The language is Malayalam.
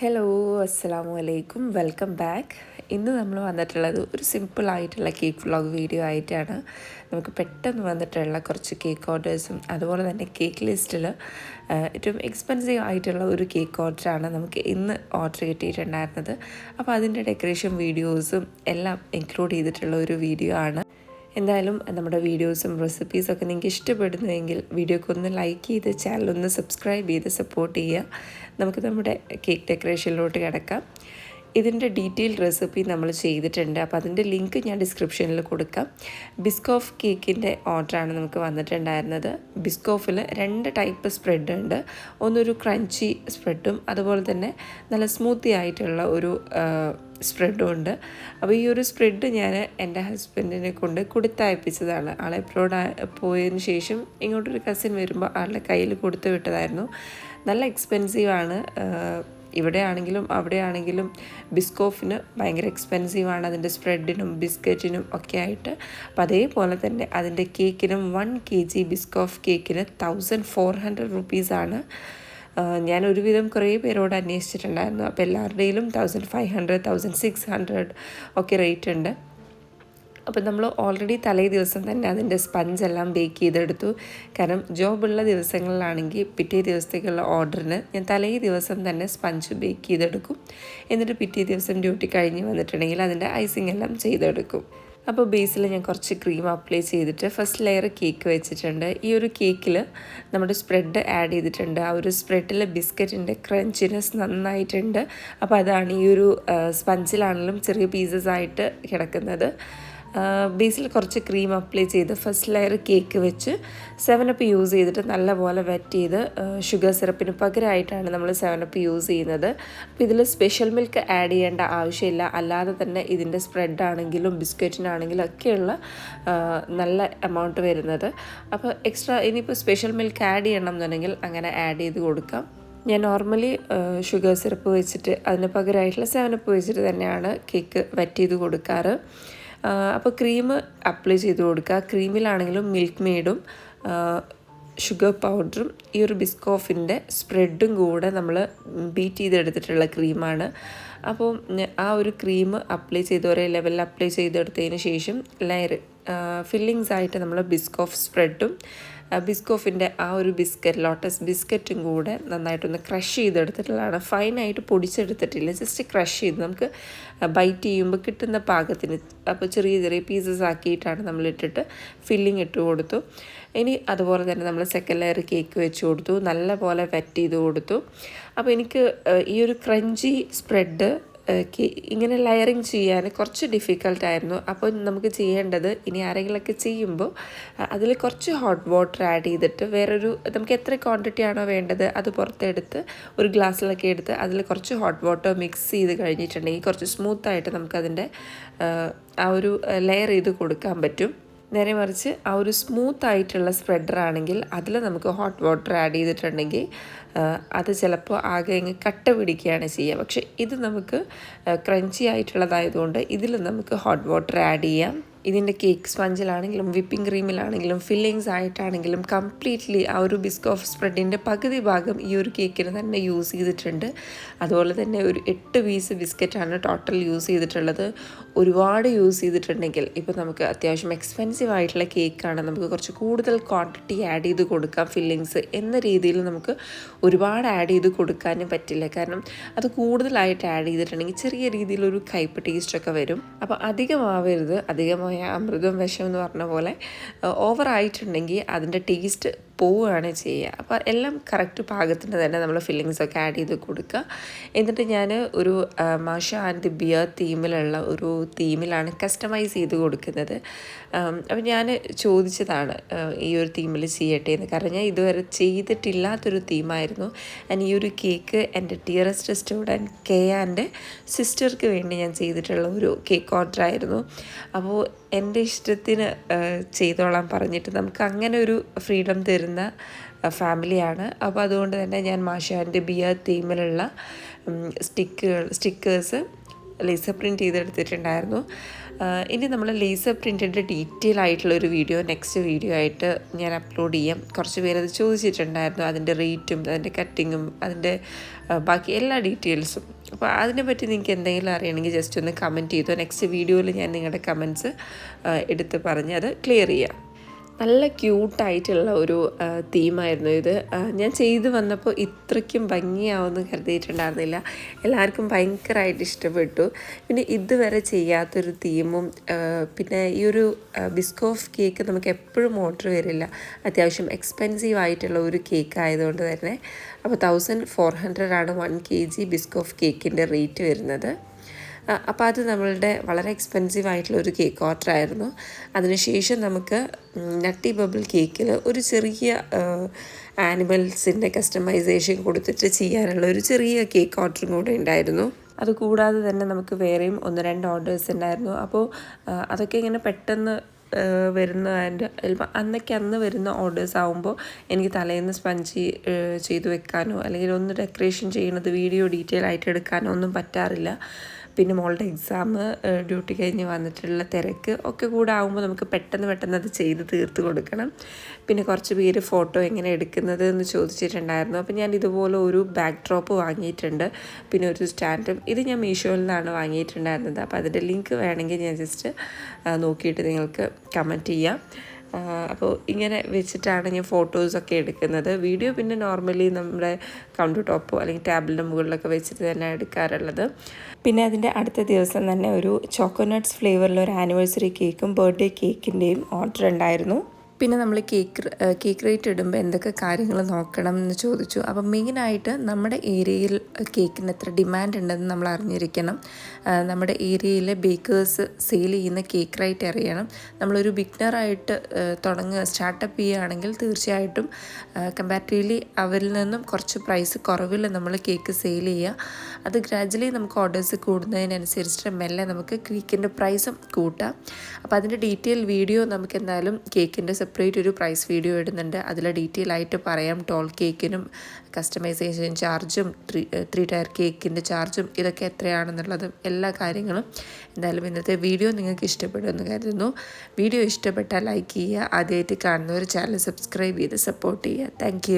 ഹലോ അസ്സാം വലൈക്കും വെൽക്കം ബാക്ക് ഇന്ന് നമ്മൾ വന്നിട്ടുള്ളത് ഒരു സിമ്പിൾ ആയിട്ടുള്ള കേക്ക് വ്ളോഗ് വീഡിയോ ആയിട്ടാണ്. നമുക്ക് പെട്ടെന്ന് വന്നിട്ടുള്ള കുറച്ച് കേക്ക് ഓർഡേഴ്സും അതുപോലെ തന്നെ കേക്ക് ലിസ്റ്റിൽ ഏറ്റവും എക്സ്പെൻസീവ് ആയിട്ടുള്ള ഒരു കേക്ക് ഓർഡറാണ് നമുക്ക് ഇന്ന് ഓർഡർ കിട്ടിയിട്ടുണ്ടായിരുന്നത്. അപ്പോൾ അതിന്റെ ഡെക്കറേഷൻ വീഡിയോസും എല്ലാം ഇൻക്ലൂഡ് ചെയ്തിട്ടുള്ള ഒരു വീഡിയോ ആണ്. എന്തായാലും നമ്മുടെ വീഡിയോസും റെസിപ്പീസൊക്കെ നിങ്ങൾക്ക് ഇഷ്ടപ്പെടുന്നുവെങ്കിൽ വീഡിയോക്ക് ഒന്ന് ലൈക്ക് ചെയ്ത് ചാനൽ ഒന്ന് സബ്സ്ക്രൈബ് ചെയ്ത് സപ്പോർട്ട് ചെയ്യുക. നമുക്ക് നമ്മുടെ കേക്ക് ഡെക്കറേഷനിലോട്ട് കിടക്കാം. ഇതിന്റെ ഡീറ്റെയിൽ റെസിപ്പി നമ്മൾ ചെയ്തിട്ടുണ്ട്. അപ്പോൾ അതിന്റെ ലിങ്ക് ഞാൻ ഡിസ്ക്രിപ്ഷനിൽ കൊടുക്കാം. ബിസ്കോഫ് കേക്കിന്റെ ഓർഡറാണ് നമുക്ക് വന്നിട്ടുണ്ടായിരുന്നത്. ബിസ്കോഫിൽ രണ്ട് ടൈപ്പ് സ്പ്രെഡ് ഉണ്ട്. ഒന്നൊരു ക്രഞ്ചി സ്പ്രെഡും അതുപോലെ തന്നെ നല്ല സ്മൂത്തി ആയിട്ടുള്ള ഒരു സ്പ്രെഡും ഉണ്ട് അപ്പോൾ ഈ ഒരു സ്പ്രെഡ് ഞാൻ എന്റെ ഹസ്ബൻഡിനെ കൊണ്ട് കൊടുത്തയപ്പിച്ചതാണ്. ആൾ എബ്രോഡ് പോയതിന് ശേഷം ഇങ്ങോട്ടൊരു കസിൻ വരുമ്പോൾ ആളുടെ കയ്യിൽ കൊടുത്തു വിട്ടതായിരുന്നു. നല്ല എക്സ്പെൻസീവാണ് ഇവിടെ ആണെങ്കിലും അവിടെ ആണെങ്കിലും ബിസ്കോഫിന് ഭയങ്കര എക്സ്പെൻസീവാണ് അതിന്റെ സ്പ്രെഡിനും ബിസ്ക്കറ്റിനും ഒക്കെ ആയിട്ട്. അപ്പം അതേപോലെ തന്നെ അതിന്റെ കേക്കിനും വൺ കെ ജി ബിസ്കോഫ് കേക്കിന് തൗസൻഡ് ഫോർ ഹൺഡ്രഡ് റുപ്പീസാണ് ഞാൻ ഒരുവിധം കുറേ പേരോട് അന്വേഷിച്ചിട്ടുണ്ടായിരുന്നു. അപ്പോൾ എല്ലാവരുടെയിലും thousand five hundred thousand six hundred ഒക്കെ റേറ്റ് ഉണ്ട്. അപ്പോൾ നമ്മൾ ഓൾറെഡി തലേ ദിവസം തന്നെ അതിന്റെ സ്പഞ്ച് എല്ലാം ബേക്ക് ചെയ്തെടുത്തു. കാരണം ജോബുള്ള ദിവസങ്ങളിലാണെങ്കിൽ പിറ്റേ ദിവസത്തേക്കുള്ള ഓർഡറിന് ഞാൻ തലേ ദിവസം തന്നെ സ്പഞ്ച് ബേക്ക് ചെയ്തെടുക്കും. എന്നിട്ട് പിറ്റേ ദിവസം ഡ്യൂട്ടി കഴിഞ്ഞ് വന്നിട്ടുണ്ടെങ്കിൽ അതിന്റെ ഐസിങ് എല്ലാം ചെയ്തെടുക്കും. അപ്പോൾ ബേസിൽ ഞാൻ കുറച്ച് ക്രീം അപ്ലൈ ചെയ്തിട്ട് ഫസ്റ്റ് ലെയർ കേക്ക് വെച്ചിട്ടുണ്ട്. ഈ ഒരു കേക്കിൽ നമ്മുടെ സ്പ്രെഡ് ആഡ് ചെയ്തിട്ടുണ്ട്. ആ ഒരു സ്പ്രെഡിൽ ബിസ്ക്കറ്റിന്റെ ക്രഞ്ചിനെസ് നന്നായിട്ടുണ്ട്. അപ്പോൾ അതാണ് ഈ ഒരു സ്പഞ്ചിലാണെങ്കിലും ചെറിയ പീസസ് ആയിട്ട് കിടക്കുന്നത്. ബേസിൽ കുറച്ച് ക്രീം അപ്ലൈ ചെയ്ത് ഫസ്റ്റ് ലെയർ കേക്ക് വെച്ച് സെവനപ്പ് യൂസ് ചെയ്തിട്ട് നല്ലപോലെ വെറ്റ് ചെയ്ത് ഷുഗർ സിറപ്പിന് പകരമായിട്ടാണ് നമ്മൾ സെവനപ്പ് യൂസ് ചെയ്യുന്നത്. അപ്പോൾ ഇതിൽ സ്പെഷ്യൽ മിൽക്ക് ആഡ് ചെയ്യേണ്ട ആവശ്യമില്ല. അല്ലാതെ തന്നെ ഇതിന്റെ സ്പ്രെഡാണെങ്കിലും ബിസ്ക്കറ്റിനാണെങ്കിലും ഒക്കെയുള്ള നല്ല എമൗണ്ട് വരുന്നത്. അപ്പോൾ എക്സ്ട്രാ ഇനിയിപ്പോൾ സ്പെഷ്യൽ മിൽക്ക് ആഡ് ചെയ്യണം എന്നുണ്ടെങ്കിൽ അങ്ങനെ ആഡ് ചെയ്ത് കൊടുക്കാം. ഞാൻ നോർമലി ഷുഗർ സിറപ്പ് വെച്ചിട്ട് അതിന് പകരമായിട്ടുള്ള സെവനപ്പ് വെച്ചിട്ട് തന്നെയാണ് കേക്ക് വെറ്റ് ചെയ്ത് കൊടുക്കാറ്. അപ്പോൾ ക്രീം അപ്ലൈ ചെയ്ത് കൊടുക്കുക. ക്രീമിലാണെങ്കിലും മിൽക്ക് മെയ്ഡും ഷുഗർ പൗഡറും ഈ ഒരു ബിസ്കോഫിന്റെ സ്പ്രെഡും കൂടെ നമ്മൾ ബീറ്റ് ചെയ്തെടുത്തിട്ടുള്ള ക്രീമാണ് അപ്പോൾ ആ ഒരു ക്രീം അപ്ലൈ ചെയ്ത് ഒരേ ലെവലിൽ അപ്ലൈ ചെയ്തെടുത്തതിന് ശേഷം ലെയർ ഫില്ലിങ്സ് ആയിട്ട് നമ്മൾ ബിസ്കോഫ് സ്പ്രെഡും ബിസ്കോഫിന്റെ ആ ഒരു ബിസ്ക്കറ്റ് ലോട്ടസ് ബിസ്ക്കറ്റും കൂടെ നന്നായിട്ടൊന്ന് ക്രഷ് ചെയ്തെടുത്തിട്ടുള്ളതാണ്. ഫൈനായിട്ട് പൊടിച്ചെടുത്തിട്ടില്ല. ജസ്റ്റ് ക്രഷ് ചെയ്ത്. നമുക്ക് ബൈറ്റ് ചെയ്യുമ്പോൾ കിട്ടുന്ന പാകത്തിന് അപ്പോൾ ചെറിയ ചെറിയ പീസസ് ആക്കിയിട്ടാണ് നമ്മൾ ഇട്ടിട്ട് ഫില്ലിങ് ഇട്ട് കൊടുത്തു. ഇനി അതുപോലെ തന്നെ നമ്മൾ സെക്കൻഡ് ലെയർ കേക്ക് വെച്ച് കൊടുത്തു. നല്ല പോലെ വെറ്റ് ചെയ്ത് കൊടുത്തു. അപ്പോൾ എനിക്ക് ഈ ഒരു ക്രഞ്ചി സ്പ്രെഡ് ഇങ്ങനെ ലെയറിങ് ചെയ്യാൻ കുറച്ച് ഡിഫിക്കൽട്ടായിരുന്നു അപ്പോൾ നമുക്ക് ചെയ്യേണ്ടത് ഇനി ആരെങ്കിലുമൊക്കെ ചെയ്യുമ്പോൾ അതിൽ കുറച്ച് ഹോട്ട് വാട്ടർ ആഡ് ചെയ്തിട്ട് വേറൊരു നമുക്ക് എത്ര ക്വാണ്ടിറ്റി ആണോ വേണ്ടത് അത് പുറത്തെടുത്ത് ഒരു ഗ്ലാസ്സിലൊക്കെ എടുത്ത് അതിൽ കുറച്ച് ഹോട്ട് വാട്ടർ മിക്സ് ചെയ്ത് കഴിഞ്ഞിട്ടുണ്ടെങ്കിൽ കുറച്ച് സ്മൂത്തായിട്ട് നമുക്കതിന്റെ ആ ഒരു ലെയർ ചെയ്ത് കൊടുക്കാൻ പറ്റും. നേരെ മറിച്ച് ആ ഒരു സ്മൂത്ത് ആയിട്ടുള്ള സ്പ്രെഡർ ആണെങ്കിൽ അതിൽ നമുക്ക് ഹോട്ട് വാട്ടർ ആഡ് ചെയ്തിട്ടുണ്ടെങ്കിൽ അത് ചിലപ്പോൾ ആകെ ഇങ്ങ് കട്ട പിടിക്കുകയാണ് ചെയ്യുക. പക്ഷേ ഇത് നമുക്ക് ക്രഞ്ചി ആയിട്ടുള്ളതായതുകൊണ്ട് ഇതിൽ നമുക്ക് ഹോട്ട് വാട്ടർ ആഡ് ചെയ്യാം. ഇതിന്റെ കേക്ക് സ്പഞ്ചിലാണെങ്കിലും വിപ്പിംഗ് ക്രീമിലാണെങ്കിലും ഫില്ലിങ്സ് ആയിട്ടാണെങ്കിലും കംപ്ലീറ്റ്ലി ആ ഒരു ബിസ്കോഫ് സ്പ്രെഡിന്റെ പകുതി ഭാഗം ഈ ഒരു കേക്കിന് തന്നെ യൂസ് ചെയ്തിട്ടുണ്ട്. അതുപോലെ തന്നെ ഒരു എട്ട് പീസ് ബിസ്ക്കറ്റാണ് ടോട്ടൽ യൂസ് ചെയ്തിട്ടുള്ളത്. ഒരുപാട് യൂസ് ചെയ്തിട്ടുണ്ടെങ്കിൽ ഇപ്പോൾ നമുക്ക് അത്യാവശ്യം എക്സ്പെൻസീവ് ആയിട്ടുള്ള കേക്കാണ് നമുക്ക് കുറച്ച് കൂടുതൽ ക്വാണ്ടിറ്റി ആഡ് ചെയ്ത് കൊടുക്കാം ഫില്ലിങ്സ് എന്ന രീതിയിൽ നമുക്ക് ഒരുപാട് ആഡ് ചെയ്ത് കൊടുക്കാനും പറ്റില്ല. കാരണം അത് കൂടുതലായിട്ട് ആഡ് ചെയ്തിട്ടുണ്ടെങ്കിൽ ചെറിയ രീതിയിലൊരു കയ്പ് ടേസ്റ്റൊക്കെ വരും. അപ്പോൾ അധികമാവരുത് അധികമായ അമൃതം വിഷം എന്ന് പറഞ്ഞ പോലെ ഓവറായിട്ടുണ്ടെങ്കിൽ അതിന്റെ ടേസ്റ്റ് പോവുകയാണ് ചെയ്യുക. അപ്പോൾ എല്ലാം കറക്റ്റ് പാകത്തിന് തന്നെ നമ്മൾ ഫില്ലിങ്സ് ഒക്കെ ആഡ് ചെയ്ത് കൊടുക്കുക. എന്നിട്ട് ഞാൻ ഒരു മാഷ ആൻഡ് ദി ബിയർ തീമിലുള്ള ഒരു തീമിലാണ് കസ്റ്റമൈസ് ചെയ്ത് കൊടുക്കുന്നത്. അപ്പോൾ ഞാൻ ചോദിച്ചതാണ് ഈ ഒരു തീമിൽ ചെയ്യട്ടെ എന്ന്. കാരണം ഞാൻ ഇതുവരെ ചെയ്തിട്ടില്ലാത്തൊരു തീമായിരുന്നു. ആൻഡ് ഈ ഒരു കേക്ക് എന്റെ ഡിയറസ്റ്റ് സ്റ്റുഡന്റ് കെ ആന്റെ സിസ്റ്റർക്ക് വേണ്ടി ഞാൻ ചെയ്തിട്ടുള്ള ഒരു കേക്ക് ഓർഡർ ആയിരുന്നു. അപ്പോൾ എന്റെ ഇഷ്ടത്തിന് ചെയ്തോളാം പറഞ്ഞിട്ട് നമുക്ക് അങ്ങനെ ഒരു ഫ്രീഡം തരുന്ന ഫാമിലിയാണ്. അപ്പോൾ അതുകൊണ്ട് തന്നെ ഞാൻ മാഷാന്റെ ബിയർ തീമിലുള്ള സ്റ്റിക്കുകൾ സ്റ്റിക്കേഴ്സ് ലേസർ പ്രിന്റ് ചെയ്തെടുത്തിട്ടുണ്ടായിരുന്നു. ഇനി നമ്മൾ ലേസർ പ്രിന്റിന്റെ ഡീറ്റെയിൽ ആയിട്ടുള്ള ഒരു വീഡിയോ നെക്സ്റ്റ് വീഡിയോ ആയിട്ട് ഞാൻ അപ്ലോഡ് ചെയ്യാം. കുറച്ച് പേര് അത് ചോദിച്ചിട്ടുണ്ടായിരുന്നു അതിന്റെ റേറ്റും അതിന്റെ കട്ടിങ്ങും അതിന്റെ ബാക്കി എല്ലാ ഡീറ്റെയിൽസും. അപ്പോൾ അതിനെപ്പറ്റി നിങ്ങൾക്ക് എന്തെങ്കിലും അറിയണമെങ്കിൽ ജസ്റ്റ് ഒന്ന് കമന്റ് ചെയ്തോ. നെക്സ്റ്റ് വീഡിയോയിൽ ഞാൻ നിങ്ങളുടെ കമൻസ് എടുത്ത് പറഞ്ഞ് അത് ക്ലിയർ ചെയ്യാം. നല്ല ക്യൂട്ടായിട്ടുള്ള ഒരു തീമായിരുന്നു ഇത്. ഞാൻ ചെയ്ത് വന്നപ്പോൾ ഇത്രയ്ക്കും ഭംഗിയാവുമെന്ന് കരുതിയിട്ടുണ്ടായിരുന്നില്ല. എല്ലാവർക്കും ഭയങ്കരമായിട്ട് ഇഷ്ടപ്പെട്ടു. പിന്നെ ഇതുവരെ ചെയ്യാത്തൊരു തീമും പിന്നെ ഈ ഒരു ബിസ്കോഫ് കേക്ക് നമുക്ക് എപ്പോഴും ഓർഡർ വരില്ല. അത്യാവശ്യം എക്സ്പെൻസീവ് ആയിട്ടുള്ള ഒരു കേക്ക് ആയതുകൊണ്ട് തന്നെ. അപ്പോൾ തൗസൻഡ് ഫോർ ഹൺഡ്രഡ് ആണ് വൺ കെ ജി ബിസ്കോഫ് കേക്കിന്റെ റേറ്റ് വരുന്നത്. അപ്പോൾ അത് നമ്മളുടെ വളരെ എക്സ്പെൻസീവ് ആയിട്ടുള്ള ഒരു കേക്ക് ഓർഡർ ആയിരുന്നു. അതിനുശേഷം നമുക്ക് നട്ടി ബബിൾ കേക്കിൽ ഒരു ചെറിയ ആനിമൽസിന്റെ കസ്റ്റമൈസേഷൻ കൊടുത്തിട്ട് ചെയ്യാനുള്ള ഒരു ചെറിയ കേക്ക് ഓർഡറും കൂടെ ഉണ്ടായിരുന്നു. അതുകൂടാതെ തന്നെ നമുക്ക് വേറെയും ഒന്ന് രണ്ട് ഓർഡേഴ്സ് ഉണ്ടായിരുന്നു. അപ്പോൾ അതൊക്കെ ഇങ്ങനെ പെട്ടെന്ന് വരുന്ന ചിലപ്പോൾ അന്നൊക്കെ അന്ന് വരുന്ന ഓർഡേഴ്സ് ആകുമ്പോൾ എനിക്ക് തലേന്ന് സ്പഞ്ച് ചെയ്തു വെക്കാനോ അല്ലെങ്കിൽ ഒന്ന് ഡെക്കറേഷൻ ചെയ്യുന്നത് വീഡിയോ ഡീറ്റെയിൽ ആയിട്ട് എടുക്കാനോ ഒന്നും പറ്റാറില്ല. പിന്നെ മോളുടെ എക്സാം ഡ്യൂട്ടി കഴിഞ്ഞ് വന്നിട്ടുള്ള തിരക്ക് ഒക്കെ കൂടെ ആകുമ്പോൾ നമുക്ക് പെട്ടെന്ന് പെട്ടെന്ന് അത് ചെയ്ത് തീർത്ത് കൊടുക്കണം. പിന്നെ കുറച്ച് പേര് ഫോട്ടോ എങ്ങനെ എടുക്കുന്നത് എന്ന് ചോദിച്ചിട്ടുണ്ടായിരുന്നു. അപ്പോൾ ഞാൻ ഇതുപോലെ ഒരു ബാക്ക് ഡ്രോപ്പ് വാങ്ങിയിട്ടുണ്ട്. പിന്നെ ഒരു സ്റ്റാൻഡും ഇത് ഞാൻ മീഷോയിൽ നിന്നാണ് വാങ്ങിയിട്ടുണ്ടായിരുന്നത്. അപ്പോൾ അതിന്റെ ലിങ്ക് വേണമെങ്കിൽ ഞാൻ ജസ്റ്റ് നോക്കിയിട്ട് നിങ്ങൾക്ക് കമന്റ് ചെയ്യാം. അപ്പോൾ ഇങ്ങനെ വെച്ചിട്ടാണ് ഞാൻ ഫോട്ടോസൊക്കെ എടുക്കുന്നത്. വീഡിയോ പിന്നെ നോർമലി നമ്മുടെ കൗണ്ടർ ടോപ്പോ അല്ലെങ്കിൽ ടാബിളിന്റെ മുകളിലൊക്കെ വെച്ചിട്ട് തന്നെ എടുക്കാറുള്ളത്. പിന്നെ അതിന്റെ അടുത്ത ദിവസം തന്നെ ഒരു ചോക്കോനട്ട്സ് ഫ്ലേവറിൽ ഒരു ആനിവേഴ്സറി കേക്കും ബർത്ത്ഡേ കേക്കിന്റെയും ഓർഡർ ഉണ്ടായിരുന്നു. പിന്നെ നമ്മൾ കേക്ക് കേക്ക് റേറ്റ് ഇടുമ്പോൾ എന്തൊക്കെ കാര്യങ്ങൾ നോക്കണം എന്ന് ചോദിച്ചു. അപ്പം മെയിനായിട്ട് നമ്മുടെ ഏരിയയിൽ കേക്കിന് എത്ര ഡിമാൻഡ് ഉണ്ടെന്ന് നമ്മൾ അറിഞ്ഞിരിക്കണം. നമ്മുടെ ഏരിയയിലെ ബേക്കേഴ്സ് സെയിൽ ചെയ്യുന്ന കേക്ക് റേറ്റ് അറിയണം. നമ്മളൊരു ബിഗ്നറായിട്ട് തുടങ്ങുക സ്റ്റാർട്ടപ്പ് ചെയ്യുകയാണെങ്കിൽ തീർച്ചയായിട്ടും കമ്പാരിറ്റീവ്ലി അവരിൽ നിന്നും കുറച്ച് പ്രൈസ് കുറവിൽ നമ്മൾ കേക്ക് സെയിൽ ചെയ്യുക. അത് ഗ്രാജുവലി നമുക്ക് ഓർഡേഴ്സ് കൂടുന്നതിനനുസരിച്ചിട്ട് മെല്ലെ നമുക്ക് കേക്കിന്റെ പ്രൈസും കൂട്ടാം. അപ്പോൾ അതിന്റെ ഡീറ്റെയിൽ വീഡിയോ നമുക്ക് എന്തായാലും കേക്കിന്റെ സെപ്പറേറ്റ് ഒരു പ്രൈസ് വീഡിയോ ഇടുന്നുണ്ട്. അതിൽ ഡീറ്റെയിൽ ആയിട്ട് പറയാം. ടോൾ കേക്കിനും കസ്റ്റമൈസേഷൻ ചാർജും ത്രീ ത്രീ ടയർ കേക്കിന്റെ ചാർജും ഇതൊക്കെ എത്രയാണെന്നുള്ളതും എല്ലാ കാര്യങ്ങളും എന്തായാലും ഇന്നത്തെ വീഡിയോ നിങ്ങൾക്ക് ഇഷ്ടപ്പെടുമെന്ന് കരുതുന്നു. വീഡിയോ ഇഷ്ടപ്പെട്ടാൽ ലൈക്ക് ചെയ്യുക. ആദ്യമായിട്ട് കാണുന്നവർ ചാനൽ സബ്സ്ക്രൈബ് ചെയ്ത് സപ്പോർട്ട് ചെയ്യുക. താങ്ക്